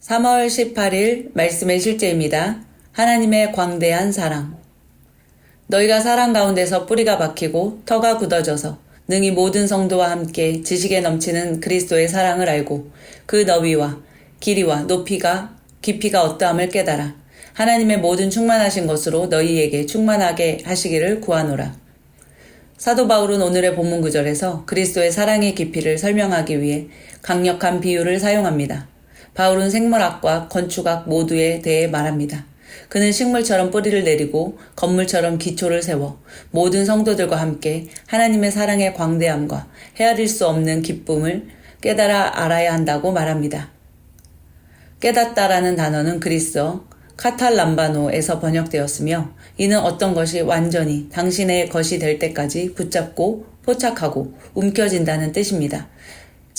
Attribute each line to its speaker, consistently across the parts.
Speaker 1: 3월 18일 말씀의 실제입니다. 하나님의 광대한 사랑. 너희가 사랑 가운데서 뿌리가 박히고 터가 굳어져서 능히 모든 성도와 함께 지식에 넘치는 그리스도의 사랑을 알고 그 너비와 길이와 높이가 깊이가 어떠함을 깨달아 하나님의 모든 충만하신 것으로 너희에게 충만하게 하시기를 구하노라. 사도 바울은 오늘의 본문 구절에서 그리스도의 사랑의 깊이를 설명하기 위해 강력한 비유를 사용합니다. 바울은 생물학과 건축학 모두에 대해 말합니다. 그는 식물처럼 뿌리를 내리고 건물처럼 기초를 세워 모든 성도들과 함께 하나님의 사랑의 광대함과 헤아릴 수 없는 기쁨을 깨달아 알아야 한다고 말합니다. 깨닫다라는 단어는 그리스어 카탈람바노에서 번역되었으며 이는 어떤 것이 완전히 당신의 것이 될 때까지 붙잡고 포착하고 움켜진다는 뜻입니다.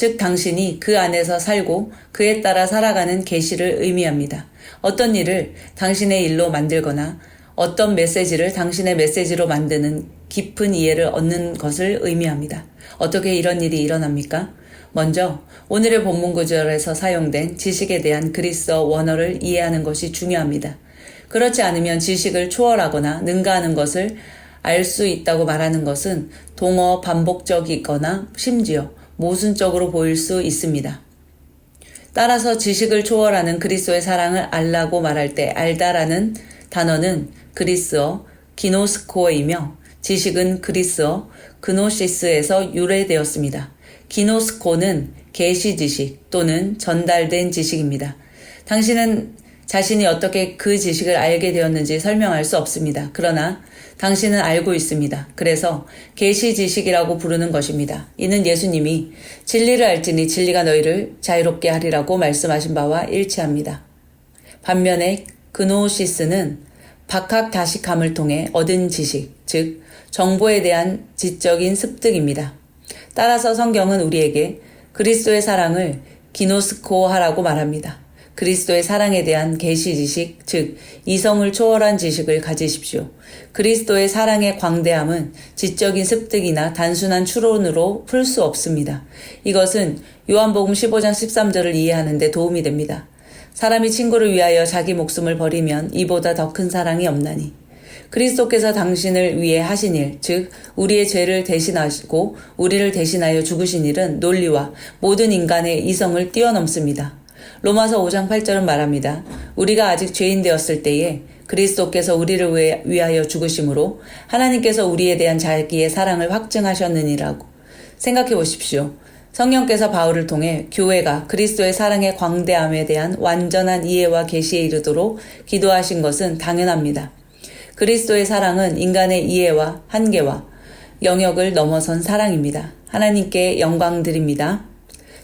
Speaker 1: 즉 당신이 그 안에서 살고 그에 따라 살아가는 계시를 의미합니다. 어떤 일을 당신의 일로 만들거나 어떤 메시지를 당신의 메시지로 만드는 깊은 이해를 얻는 것을 의미합니다. 어떻게 이런 일이 일어납니까? 먼저 오늘의 본문 구절에서 사용된 지식에 대한 그리스어 원어를 이해하는 것이 중요합니다. 그렇지 않으면 지식을 초월하거나 능가하는 것을 알 수 있다고 말하는 것은 동어 반복적이거나 심지어 모순적으로 보일 수 있습니다. 따라서 지식을 초월하는 그리스도의 사랑을 알라고 말할 때 알다라는 단어는 그리스어 기노스코어이며 지식은 그리스어 그노시스에서 유래되었습니다. 기노스코는 계시 지식 또는 전달된 지식입니다. 당신은 자신이 어떻게 그 지식을 알게 되었는지 설명할 수 없습니다. 그러나 당신은 알고 있습니다. 그래서 계시 지식이라고 부르는 것입니다. 이는 예수님이 진리를 알지니 진리가 너희를 자유롭게 하리라고 말씀하신 바와 일치합니다. 반면에 그노시스는 박학 다식함을 통해 얻은 지식, 즉 정보에 대한 지적인 습득입니다. 따라서 성경은 우리에게 그리스도의 사랑을 기노스코하라고 말합니다. 그리스도의 사랑에 대한 계시 지식, 즉 이성을 초월한 지식을 가지십시오. 그리스도의 사랑의 광대함은 지적인 습득이나 단순한 추론으로 풀 수 없습니다. 이것은 요한복음 15장 13절을 이해하는 데 도움이 됩니다. 사람이 친구를 위하여 자기 목숨을 버리면 이보다 더 큰 사랑이 없나니. 그리스도께서 당신을 위해 하신 일, 즉 우리의 죄를 대신하시고 우리를 대신하여 죽으신 일은 논리와 모든 인간의 이성을 뛰어넘습니다. 로마서 5장 8절은 말합니다. 우리가 아직 죄인 되었을 때에 그리스도께서 우리를 위하여 죽으심으로 하나님께서 우리에 대한 자기의 사랑을 확증하셨느니라고 생각해 보십시오. 성령께서 바울을 통해 교회가 그리스도의 사랑의 광대함에 대한 완전한 이해와 계시에 이르도록 기도하신 것은 당연합니다. 그리스도의 사랑은 인간의 이해와 한계와 영역을 넘어선 사랑입니다. 하나님께 영광 드립니다.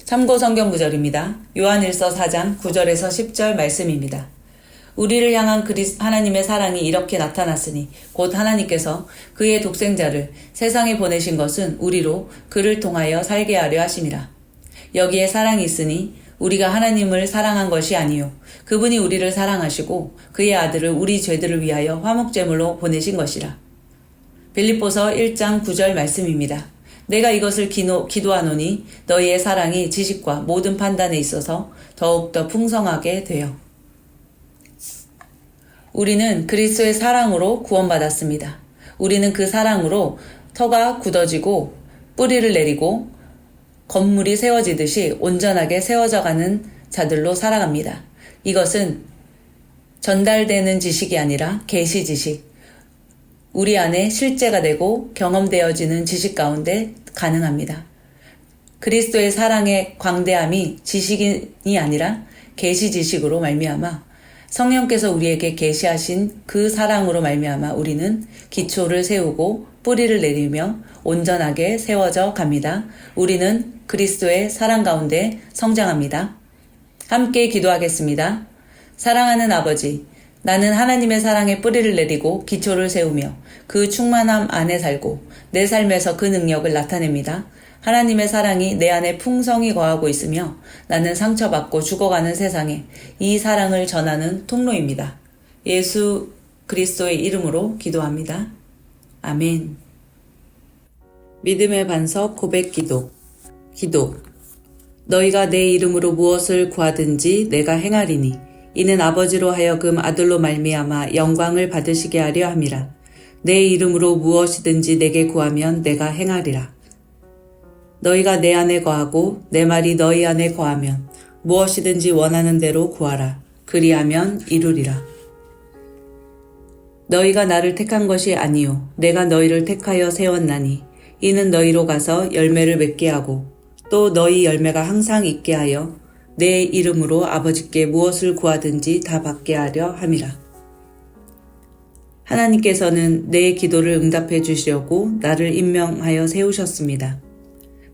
Speaker 1: 참고 성경 구절입니다. 요한일서 4장 9절에서 10절 말씀입니다. 우리를 향한 그리스 하나님의 사랑이 이렇게 나타났으니 곧 하나님께서 그의 독생자를 세상에 보내신 것은 우리로 그를 통하여 살게 하려 하심이라. 여기에 사랑이 있으니 우리가 하나님을 사랑한 것이 아니요 그분이 우리를 사랑하시고 그의 아들을 우리 죄들을 위하여 화목제물로 보내신 것이라. 빌립보서 1장 9절 말씀입니다. 내가 이것을 기노, 기도하노니 너희의 사랑이 지식과 모든 판단에 있어서 더욱더 풍성하게 되어. 우리는 그리스도의 사랑으로 구원받았습니다. 우리는 그 사랑으로 터가 굳어지고 뿌리를 내리고 건물이 세워지듯이 온전하게 세워져 가는 자들로 살아갑니다. 이것은 전달되는 지식이 아니라 계시 지식, 우리 안에 실제가 되고 경험되어지는 지식 가운데 가능합니다. 그리스도의 사랑의 광대함이 지식이 아니라 계시 지식으로 말미암아 성령께서 우리에게 계시하신 그 사랑으로 말미암아 우리는 기초를 세우고 뿌리를 내리며 온전하게 세워져 갑니다. 우리는 그리스도의 사랑 가운데 성장합니다. 함께 기도하겠습니다. 사랑하는 아버지, 나는 하나님의 사랑에 뿌리를 내리고 기초를 세우며 그 충만함 안에 살고 내 삶에서 그 능력을 나타냅니다. 하나님의 사랑이 내 안에 풍성히 거하고 있으며 나는 상처받고 죽어가는 세상에 이 사랑을 전하는 통로입니다. 예수 그리스도의 이름으로 기도합니다. 아멘. 믿음의 반석 고백 기도. 기도. 너희가 내 이름으로 무엇을 구하든지 내가 행하리니 이는 아버지로 하여금 아들로 말미암아 영광을 받으시게 하려 함이라. 내 이름으로 무엇이든지 내게 구하면 내가 행하리라. 너희가 내 안에 거하고 내 말이 너희 안에 거하면 무엇이든지 원하는 대로 구하라. 그리하면 이루리라. 너희가 나를 택한 것이 아니요 내가 너희를 택하여 세웠나니 이는 너희로 가서 열매를 맺게 하고 또 너희 열매가 항상 있게 하여 내 이름으로 아버지께 무엇을 구하든지 다 받게 하려 함이라. 하나님께서는 내 기도를 응답해 주시려고 나를 임명하여 세우셨습니다.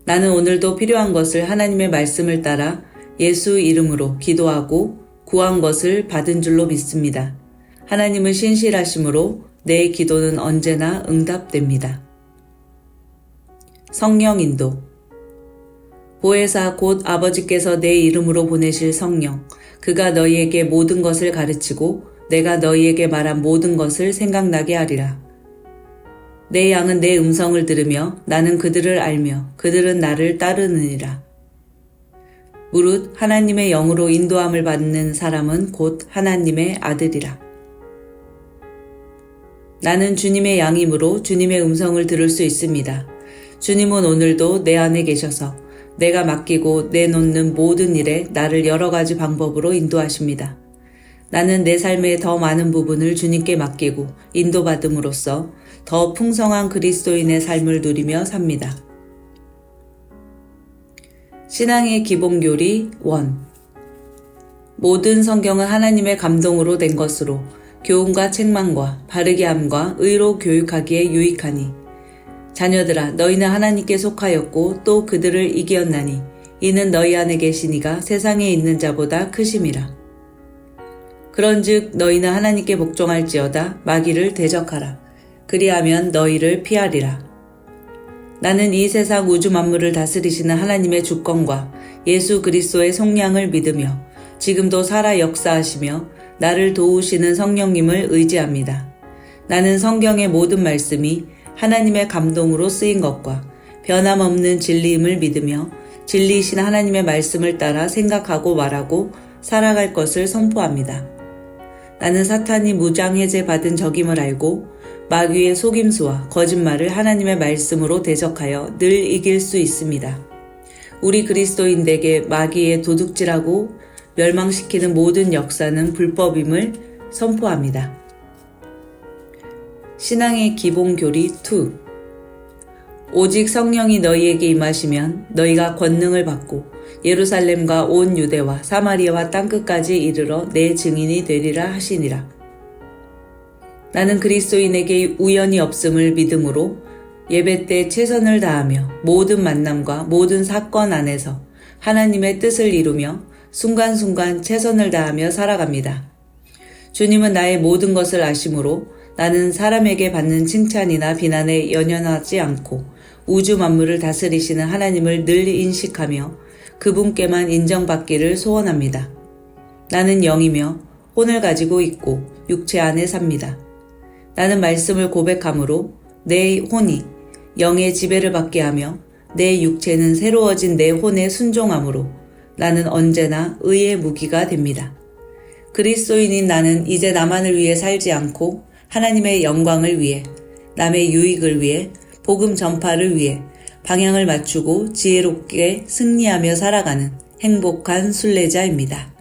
Speaker 1: 나는 오늘도 필요한 것을 하나님의 말씀을 따라 예수 이름으로 기도하고 구한 것을 받은 줄로 믿습니다. 하나님은 신실하심으로 내 기도는 언제나 응답됩니다. 성령 인도 보혜사 곧 아버지께서 내 이름으로 보내실 성령 그가 너희에게 모든 것을 가르치고 내가 너희에게 말한 모든 것을 생각나게 하리라. 내 양은 내 음성을 들으며 나는 그들을 알며 그들은 나를 따르느니라. 무릇 하나님의 영으로 인도함을 받는 사람은 곧 하나님의 아들이라. 나는 주님의 양이므로 주님의 음성을 들을 수 있습니다. 주님은 오늘도 내 안에 계셔서 내가 맡기고 내놓는 모든 일에 나를 여러 가지 방법으로 인도하십니다. 나는 내 삶의 더 많은 부분을 주님께 맡기고 인도받음으로써 더 풍성한 그리스도인의 삶을 누리며 삽니다. 신앙의 기본 교리 1 모든 성경은 하나님의 감동으로 된 것으로 교훈과 책망과 바르게 함과 의로 교육하기에 유익하니 자녀들아 너희는 하나님께 속하였고 또 그들을 이기었나니 이는 너희 안에 계시니가 세상에 있는 자보다 크심이라. 그런즉 너희는 하나님께 복종할지어다 마귀를 대적하라. 그리하면 너희를 피하리라. 나는 이 세상 우주 만물을 다스리시는 하나님의 주권과 예수 그리스도의 속량을 믿으며 지금도 살아 역사하시며 나를 도우시는 성령님을 의지합니다. 나는 성경의 모든 말씀이 하나님의 감동으로 쓰인 것과 변함없는 진리임을 믿으며 진리이신 하나님의 말씀을 따라 생각하고 말하고 살아갈 것을 선포합니다. 나는 사탄이 무장 해제 받은 적임을 알고 마귀의 속임수와 거짓말을 하나님의 말씀으로 대적하여 늘 이길 수 있습니다. 우리 그리스도인에게 마귀의 도둑질하고 멸망시키는 모든 역사는 불법임을 선포합니다. 신앙의 기본 교리 2 오직 성령이 너희에게 임하시면 너희가 권능을 받고 예루살렘과 온 유대와 사마리아와 땅끝까지 이르러 내 증인이 되리라 하시니라. 나는 그리스도인에게 우연이 없음을 믿음으로 예배 때 최선을 다하며 모든 만남과 모든 사건 안에서 하나님의 뜻을 이루며 순간순간 최선을 다하며 살아갑니다. 주님은 나의 모든 것을 아심으로 나는 사람에게 받는 칭찬이나 비난에 연연하지 않고 우주 만물을 다스리시는 하나님을 늘 인식하며 그분께만 인정받기를 소원합니다. 나는 영이며 혼을 가지고 있고 육체 안에 삽니다. 나는 말씀을 고백함으로 내 혼이 영의 지배를 받게 하며 내 육체는 새로워진 내 혼에 순종함으로 나는 언제나 의의 무기가 됩니다. 그리스도인인 나는 이제 나만을 위해 살지 않고 하나님의 영광을 위해 남의 유익을 위해 복음 전파를 위해 방향을 맞추고 지혜롭게 승리하며 살아가는 행복한 순례자입니다.